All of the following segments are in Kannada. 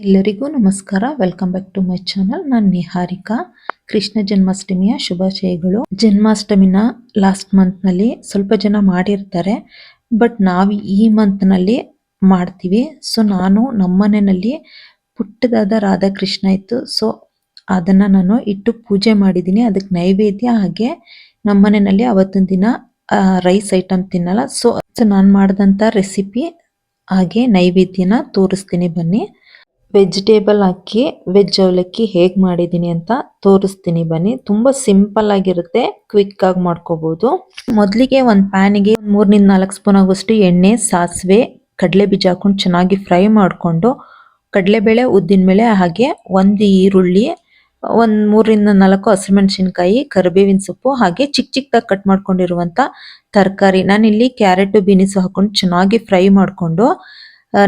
ಎಲ್ಲರಿಗೂ ನಮಸ್ಕಾರ. Welcome back to my channel ನಾನು ನಿಹಾರಿಕಾ. ಕೃಷ್ಣ ಜನ್ಮಾಷ್ಟಮಿಯ ಶುಭಾಶಯಗಳು. ಜನ್ಮಾಷ್ಟಮಿನ ಲಾಸ್ಟ್ ಮಂತ್ನಲ್ಲಿ ಸ್ವಲ್ಪ ಜನ ಮಾಡಿರ್ತಾರೆ ಬಟ್ ನಾವು ಈ ಮಂತ್ನಲ್ಲಿ ಮಾಡ್ತೀವಿ. ಸೊ ನಾನು ನಮ್ಮನೆಯಲ್ಲಿ ಪುಟ್ಟದಾದ ರಾಧಾಕೃಷ್ಣ ಇತ್ತು. ಸೊ ಅದನ್ನ ನಾನು ಇಟ್ಟು ಪೂಜೆ ಮಾಡಿದ್ದೀನಿ ಅದಕ್ಕೆ ನೈವೇದ್ಯ ಹಾಗೆ ನಮ್ಮನೆಯಲ್ಲಿ ಅವತ್ತಿನ ದಿನ ರೈಸ್ ಐಟಮ್ ತಿನ್ನಲ್ಲ. ಸೊ ನಾನು ಮಾಡಿದಂಥ ರೆಸಿಪಿ ಹಾಗೆ ನೈವೇದ್ಯನ ತೋರಿಸ್ತೀನಿ ಬನ್ನಿ. ವೆಜಿಟೇಬಲ್ ಹಾಕಿ ವೆಜ್ ಅವಲಕ್ಕಿ ಹೇಗೆ ಮಾಡಿದೀನಿ ಅಂತ ತೋರಿಸ್ತೀನಿ ಬನ್ನಿ. ತುಂಬಾ ಸಿಂಪಲ್ ಆಗಿರುತ್ತೆ, ಕ್ವಿಕ್ ಆಗಿ ಮಾಡ್ಕೋಬಹುದು ಮೊದಲಿಗೆ ಒಂದು ಪ್ಯಾನಿಗೆ ಮೂರರಿಂದ ನಾಲ್ಕು ಸ್ಪೂನ್ ಆಗುವಷ್ಟು ಎಣ್ಣೆ, ಸಾಸಿವೆ, ಕಡಲೆ ಬೀಜ ಹಾಕೊಂಡು ಚೆನ್ನಾಗಿ ಫ್ರೈ ಮಾಡಿಕೊಂಡು, ಕಡಲೆಬೇಳೆ ಉದ್ದಿನಬೇಳೆ ಹಾಗೆ ಒಂದು ಈರುಳ್ಳಿ, ಒಂದು ಮೂರರಿಂದ ನಾಲ್ಕು ಹಸಿಮೆಣಸಿನಕಾಯಿ, ಕರಿಬೇವಿನ ಸೊಪ್ಪು, ಹಾಗೆ ಚಿಕ್ಕ ಚಿಕ್ಕದಾಗಿ ಕಟ್ ಮಾಡ್ಕೊಂಡಿರುವಂತ ತರಕಾರಿ. ನಾನಿಲ್ಲಿ ಕ್ಯಾರೆಟ್, ಬೀನ್ಸ್ ಹಾಕೊಂಡು ಚೆನ್ನಾಗಿ ಫ್ರೈ ಮಾಡಿಕೊಂಡು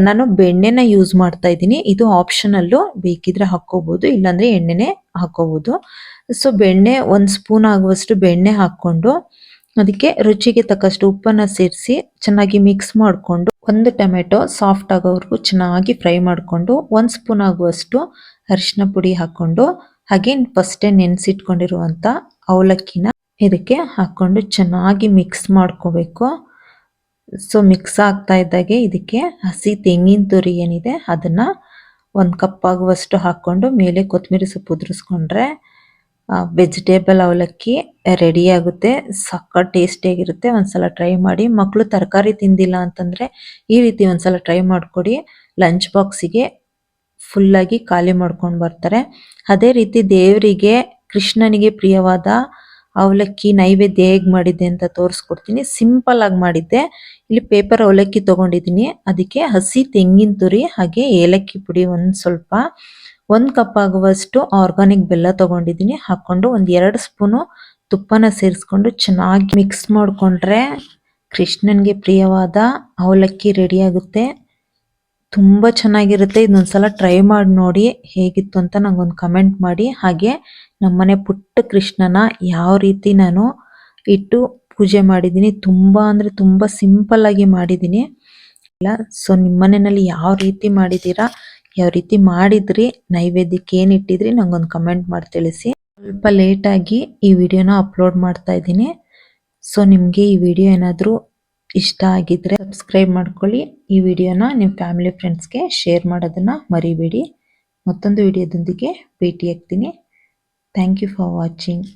ನಾನು ಬೆಣ್ಣೆನ ಯೂಸ್ ಮಾಡ್ತಾ ಇದ್ದೀನಿ. ಇದು ಆಪ್ಷನಲ್ಲು ಬೇಕಿದ್ರೆ ಹಾಕ್ಕೋಬೋದು, ಇಲ್ಲಾಂದರೆ ಎಣ್ಣೆನೆ ಹಾಕ್ಕೋಬೋದು. ಸೊ ಬೆಣ್ಣೆ ಒಂದು ಸ್ಪೂನ್ ಆಗುವಷ್ಟು ಬೆಣ್ಣೆ ಹಾಕ್ಕೊಂಡು, ಅದಕ್ಕೆ ರುಚಿಗೆ ತಕ್ಕಷ್ಟು ಉಪ್ಪನ್ನ ಸೇರಿಸಿ ಚೆನ್ನಾಗಿ ಮಿಕ್ಸ್ ಮಾಡಿಕೊಂಡು, ಒಂದು ಟೊಮೆಟೊ ಸಾಫ್ಟ್ ಆಗೋವರೆಗೂ ಚೆನ್ನಾಗಿ ಫ್ರೈ ಮಾಡಿಕೊಂಡು, ಒಂದು ಸ್ಪೂನ್ ಆಗುವಷ್ಟು ಅರಿಶಿನ ಪುಡಿ ಹಾಕ್ಕೊಂಡು, ಹಾಗೆ ಫಸ್ಟೇ ನೆನೆಸಿಟ್ಕೊಂಡಿರುವಂಥ ಅವಲಕ್ಕಿನ ಇದಕ್ಕೆ ಹಾಕೊಂಡು ಚೆನ್ನಾಗಿ ಮಿಕ್ಸ್ ಮಾಡ್ಕೋಬೇಕು. ಸೊ ಮಿಕ್ಸ್ ಆಗ್ತಾ ಇದ್ದಾಗೆ ಇದಕ್ಕೆ ಹಸಿ ತೆಂಗಿನ ತುರಿ ಏನಿದೆ ಅದನ್ನ ಒಂದು ಕಪ್ ಆಗುವಷ್ಟು ಹಾಕ್ಕೊಂಡು ಮೇಲೆ ಕೊತ್ತಂಬರಿ ಸೊಪ್ಪು ಉದುರಿಸ್ಕೊಂಡ್ರೆ ವೆಜಿಟೇಬಲ್ ಅವಲಕ್ಕಿ ರೆಡಿ ಆಗುತ್ತೆ ಸಕ್ಕ ಟೇಸ್ಟಿಯಾಗಿರುತ್ತೆ ಒಂದ್ಸಲ ಟ್ರೈ ಮಾಡಿ. ಮಕ್ಕಳು ತರಕಾರಿ ತಿಂದಿಲ್ಲ ಅಂತಂದ್ರೆ ಈ ರೀತಿ ಒಂದ್ಸಲ ಟ್ರೈ ಮಾಡಿಕೊಡಿ. ಲಂಚ್ ಬಾಕ್ಸಿಗೆ ಫುಲ್ಲಾಗಿ ಖಾಲಿ ಮಾಡ್ಕೊಂಡು ಬರ್ತಾರೆ. ಅದೇ ರೀತಿ ದೇವರಿಗೆ ಕೃಷ್ಣನಿಗೆ ಪ್ರಿಯವಾದ ಅವಲಕ್ಕಿ ನೈವೇದ್ಯ ಹೇಗೆ ಮಾಡಿದ್ದೆ ಅಂತ ತೋರಿಸ್ಕೊಡ್ತೀನಿ. ಸಿಂಪಲ್ ಆಗಿ ಮಾಡಿದ್ದೆ. ಇಲ್ಲಿ ಪೇಪರ್ ಅವಲಕ್ಕಿ ತಗೊಂಡಿದ್ದೀನಿ. ಅದಕ್ಕೆ ಹಸಿ ತೆಂಗಿನ ತುರಿ ಹಾಗೆ ಏಲಕ್ಕಿ ಪುಡಿ ಒಂದು ಸ್ವಲ್ಪ. ಒಂದು ಕಪ್ ಆಗುವಷ್ಟು ಆರ್ಗಾನಿಕ್ ಬೆಲ್ಲ ತಗೊಂಡಿದ್ದೀನಿ. ಹಾಕೊಂಡು ಒಂದು ಎರಡು ಸ್ಪೂನು ತುಪ್ಪನ ಸೇರಿಸ್ಕೊಂಡು ಚೆನ್ನಾಗಿ ಮಿಕ್ಸ್ ಮಾಡಿಕೊಂಡ್ರೆ ಕೃಷ್ಣನ್ಗೆ ಪ್ರಿಯವಾದ ಅವಲಕ್ಕಿ ರೆಡಿ ಆಗುತ್ತೆ. ತುಂಬ ಚೆನ್ನಾಗಿರುತ್ತೆ. ಇದೊಂದ್ಸಲ ಟ್ರೈ ಮಾಡಿ ನೋಡಿ ಹೇಗಿತ್ತು ಅಂತ ನಂಗೊಂದು ಕಮೆಂಟ್ ಮಾಡಿ. ಹಾಗೆ ನಮ್ಮನೆ ಪುಟ್ಟ ಕೃಷ್ಣನ ಯಾವ ರೀತಿ ನಾನು ಇಟ್ಟು ಪೂಜೆ ಮಾಡಿದ್ದೀನಿ, ತುಂಬ ಅಂದರೆ ತುಂಬ ಸಿಂಪಲ್ ಆಗಿ ಮಾಡಿದ್ದೀನಿ. ಇಲ್ಲ ಸೊ ನಿಮ್ಮ ಮನೆಯಲ್ಲಿ ಯಾವ ರೀತಿ ಮಾಡಿದ್ದೀರಾ, ಯಾವ ರೀತಿ ಮಾಡಿದ್ರಿ, ನೈವೇದ್ಯಕ್ಕೆ ಏನು ಇಟ್ಟಿದ್ರಿ ನಂಗೊಂದು ಕಮೆಂಟ್ ಮಾಡಿ ತಿಳಿಸಿ. ಸ್ವಲ್ಪ ಲೇಟಾಗಿ ಈ ವಿಡಿಯೋನ ಅಪ್ಲೋಡ್ ಮಾಡ್ತಾ ಇದ್ದೀನಿ. ಸೊ ನಿಮಗೆ ಈ ವಿಡಿಯೋ ಏನಾದರೂ ಇಷ್ಟ ಆಗಿದ್ರೆ ಸಬ್ಸ್ಕ್ರೈಬ್ ಮಾಡ್ಕೊಳ್ಳಿ. ಈ ವಿಡಿಯೋನ ನಿಮ್ಮ ಫ್ಯಾಮಿಲಿ ಫ್ರೆಂಡ್ಸ್ಗೆ ಶೇರ್ ಮಾಡೋದನ್ನ ಮರಿಬೇಡಿ. ಮತ್ತೊಂದು ವಿಡಿಯೋದೊಂದಿಗೆ ಭೇಟಿಯಾಗ್ತೀನಿ. Thank you for watching